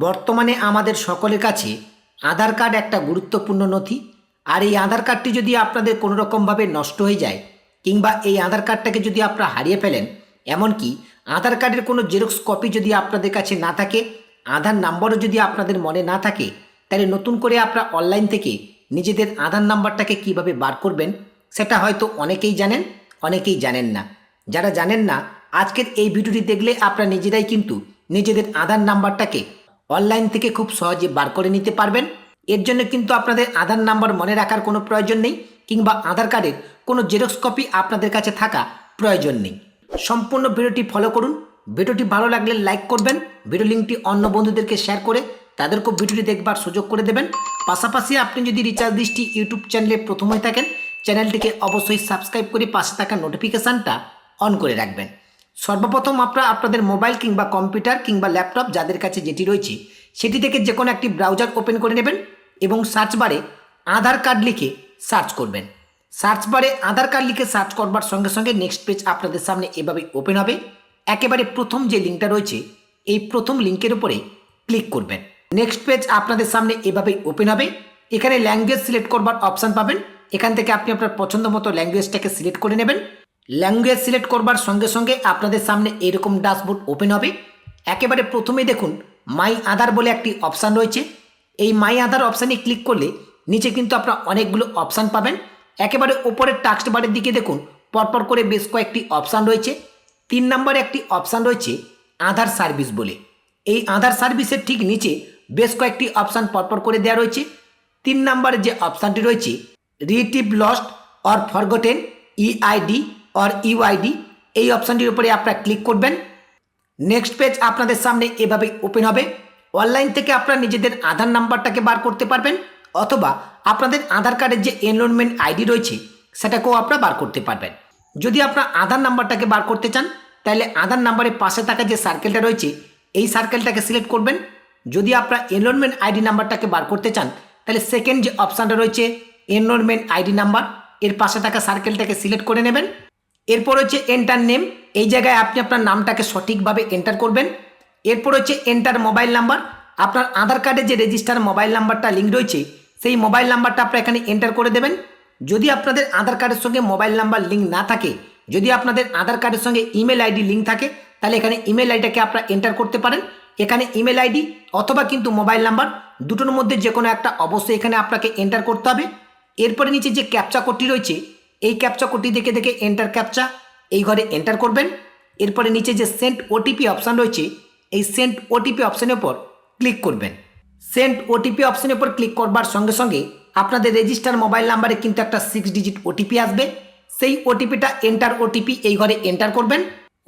বর্তমানে আমাদের সকলের কাছে আধার কার্ড একটা গুরুত্বপূর্ণ নথি। আর এই আধার কার্ডটি যদি আপনাদের কোনো রকমভাবে নষ্ট হয়ে যায় কিংবা এই আধার কার্ডটাকে যদি আপনারা হারিয়ে ফেলেন, এমনকি আধার কার্ডের কোনো জেরক্স কপি যদি আপনাদের কাছে না থাকে, আধার নাম্বারও যদি আপনাদের মনে না থাকে, তাহলে নতুন করে আপনারা অনলাইন থেকে নিজেদের আধার নাম্বারটাকে কীভাবে বার করবেন, সেটা হয়তো অনেকেই জানেন অনেকেই জানেন না। যারা জানেন না, আজকের এই ভিডিওটি দেখলে আপনারা নিজেরাই কিন্তু নিজেদের আধার নাম্বারটাকে অনলাইন থেকে খুব সহজে বার করে নিতে পারবেন। এর জন্য কিন্তু আপনাদের আধার নাম্বার মনে রাখার কোনো প্রয়োজন নেই, কিংবা আধার কার্ডের কোনো জেরক্স কপি আপনাদের কাছে থাকা প্রয়োজন নেই। সম্পূর্ণ ভিডিওটি ফলো করুন। ভিডিওটি ভালো লাগলে লাইক করবেন। ভিডিও লিঙ্কটি অন্য বন্ধুদেরকে শেয়ার করে তাদেরকেও ভিডিওটি দেখবার সুযোগ করে দেবেন। পাশাপাশি আপনি যদি রিচার্জ দৃষ্টি ইউটিউব চ্যানেলে প্রথম হয়ে থাকেন, চ্যানেলটিকে অবশ্যই সাবস্ক্রাইব করে পাশে থাকা নোটিফিকেশানটা অন করে রাখবেন। সর্বপ্রথম আপনারা আপনাদের মোবাইল কিংবা কম্পিউটার কিংবা ল্যাপটপ যাদের কাছে যেটি রয়েছে, সেটি থেকে যে কোনো একটি ব্রাউজার ওপেন করে নেবেন এবং সার্চ বারে আধার কার্ড লিখে সার্চ করবেন। সার্চ বারে আধার কার্ড লিখে সার্চ করবার সঙ্গে সঙ্গে নেক্সট পেজ আপনাদের সামনে এভাবে ওপেন হবে। একেবারে প্রথম যে লিঙ্কটা রয়েছে, এই প্রথম লিঙ্কের উপরে ক্লিক করবেন। নেক্সট পেজ আপনাদের সামনে এভাবেই ওপেন হবে। এখানে ল্যাঙ্গুয়েজ সিলেক্ট করবার অপশান পাবেন। এখান থেকে আপনি আপনার পছন্দ মতো ল্যাঙ্গুয়েজটাকে সিলেক্ট করে নেবেন। ল্যাঙ্গুয়েজ সিলেক্ট করবার সঙ্গে সঙ্গে আপনাদের সামনে এরকম ড্যাশবোর্ড ওপেন হবে। একেবারে প্রথমেই দেখুন মাই আধার বলে একটি অপশান রয়েছে। এই মাই আধার অপশানে ক্লিক করলে নিচে কিন্তু আপনারা অনেকগুলো অপশান পাবেন। একেবারে ওপরের টাক্সট বারের দিকে দেখুন, পরপর করে বেশ কয়েকটি অপশান রয়েছে। তিন নম্বরে একটি অপশান রয়েছে আধার সার্ভিস বলে। এই আধার সার্ভিসের ঠিক নিচে বেশ কয়েকটি অপশান পরপর করে দেওয়া রয়েছে। তিন নম্বরে যে অপশানটি রয়েছে retrieve lost or forgotten EID or UID এই অপশানটির উপরে আপনারা ক্লিক করবেন। নেক্সট পেজ আপনাদের সামনে এভাবে ওপেন হবে। অনলাইন থেকে আপনারা নিজেদের আধার নাম্বারটাকে বার করতে পারবেন, অথবা আপনাদের আধার কার্ডের যে এনরোলমেন্ট আইডি রয়েছে, সেটাকেও আপনারা বার করতে পারবেন। যদি আপনার আধার নাম্বারটাকে বার করতে চান, তাহলে আধার নাম্বারের পাশে থাকা যে সার্কেলটা রয়েছে, এই সার্কেলটাকে সিলেক্ট করবেন। যদি আপনার এনরোলমেন্ট আইডি নাম্বারটাকে বার করতে চান, তাহলে সেকেন্ড যে অপশানটা রয়েছে এনরোলমেন্ট আইডি নাম্বার এর পাশে থাকা সার্কেলটাকে সিলেক্ট করে নেবেন। এরপর হচ্ছে এন্টার নেম এই জায়গায় আপনি আপনার নামটাকে সঠিকভাবে এন্টার করবেন। এরপর হচ্ছে এন্টার মোবাইল নাম্বার আপনার আধার কার্ডে যে রেজিস্টার মোবাইল নাম্বারটা লিঙ্ক রয়েছে, সেই মোবাইল নাম্বারটা আপনার এখানে এন্টার করে দেবেন। যদি আপনাদের আধার কার্ডের সঙ্গে মোবাইল নাম্বার লিঙ্ক না থাকে, যদি আপনাদের আধার কার্ডের সঙ্গে ইমেল আইডি লিঙ্ক থাকে, তাহলে এখানে ইমেল আইডিটাকে আপনারা এন্টার করতে পারেন। এখানে ইমেল আইডি অথবা কিন্তু মোবাইল নাম্বার দুটোর মধ্যে যে কোনো একটা অবশ্যই এখানে আপনাকে এন্টার করতে হবে। এরপরে নিচে যে ক্যাপচা কোডটি রয়েছে এই ক্যাপচা কোডটি দেখে দেখে এন্টার ক্যাপচা এই ঘরে এন্টার করবেন। এরপরে নিচে যে সেন্ট ওটিপি অপশান রয়েছে, এই সেন্ট ওটিপি অপশানের উপর ক্লিক করবেন। সেন্ট ওটিপি অপশানের উপর ক্লিক করবার সঙ্গে সঙ্গে আপনাদের রেজিস্টার মোবাইল নাম্বারে কিন্তু একটা সিক্স ডিজিট ওটিপি আসবে। সেই ওটিপিটা এন্টার ওটিপি এই ঘরে এন্টার করবেন।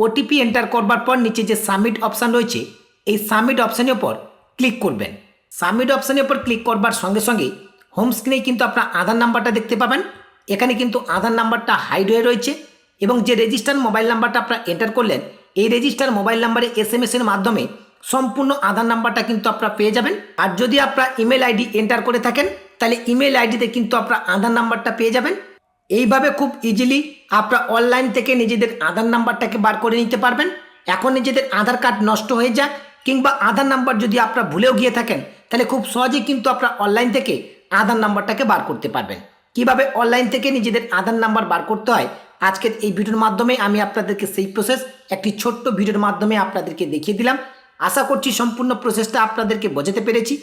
ওটিপি এন্টার করবার পর নিচে যে সাবমিট অপশান রয়েছে, এই সাবমিট অপশানের উপর ক্লিক করবেন। সাবমিট অপশানের উপর ক্লিক করবার সঙ্গে সঙ্গে হোম স্ক্রিনে কিন্তু আপনার আধার নাম্বারটা দেখতে পাবেন। এখানে কিন্তু আধার নাম্বারটা হাইড হয়ে রয়েছে এবং যে রেজিস্টার মোবাইল নাম্বারটা আপনারা এন্টার করলেন, এই রেজিস্টার মোবাইল নাম্বারে এস এম এর মাধ্যমে সম্পূর্ণ আধার নাম্বারটা কিন্তু আপনারা পেয়ে যাবেন। আর যদি আপনারা ইমেল আইডি এন্টার করে থাকেন, তাহলে ইমেল আইডিতে কিন্তু আপনারা আধার নাম্বারটা পেয়ে যাবেন। এইভাবে খুব ইজিলি আপনারা অনলাইন থেকে নিজেদের আধার নাম্বারটাকে বার করে নিতে পারবেন। এখন নিজেদের আধার কার্ড নষ্ট হয়ে যাক, কিংবা আধার নাম্বার যদি আপনারা ভুলেও গিয়ে থাকেন, তাহলে খুব সহজেই কিন্তু আপনারা অনলাইন থেকে আধার নাম্বারটাকে বার করতে পারবেন। কীভাবে অনলাইন থেকে নিজেদের আধার নাম্বার বার করতে হয়, আজকের এই ভিডিওর মাধ্যমে আমি আপনাদেরকে সেই প্রসেস একটি ছোট্ট ভিডিওর মাধ্যমে আপনাদেরকে দেখিয়ে দিলাম। আশা করছি সম্পূর্ণ প্রসেসটা আপনাদেরকে বোঝাতে পেরেছি।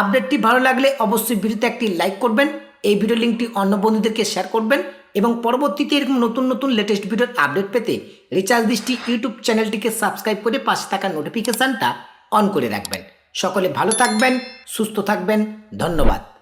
আপডেটটি ভালো লাগলে অবশ্যই ভিডিওতে একটি লাইক করবেন, এই ভিডিও লিঙ্কটি অন্য বন্ধুদেরকে শেয়ার করবেন এবং পরবর্তীতে এরকম নতুন নতুন লেটেস্ট ভিডিওর আপডেট পেতে রিচার্জ দৃষ্টি ইউটিউব চ্যানেলটিকে সাবস্ক্রাইব করে পাশে থাকা নোটিফিকেশানটা অন করে রাখবেন। সকলে ভালো থাকবেন, সুস্থ থাকবেন, ধন্যবাদ।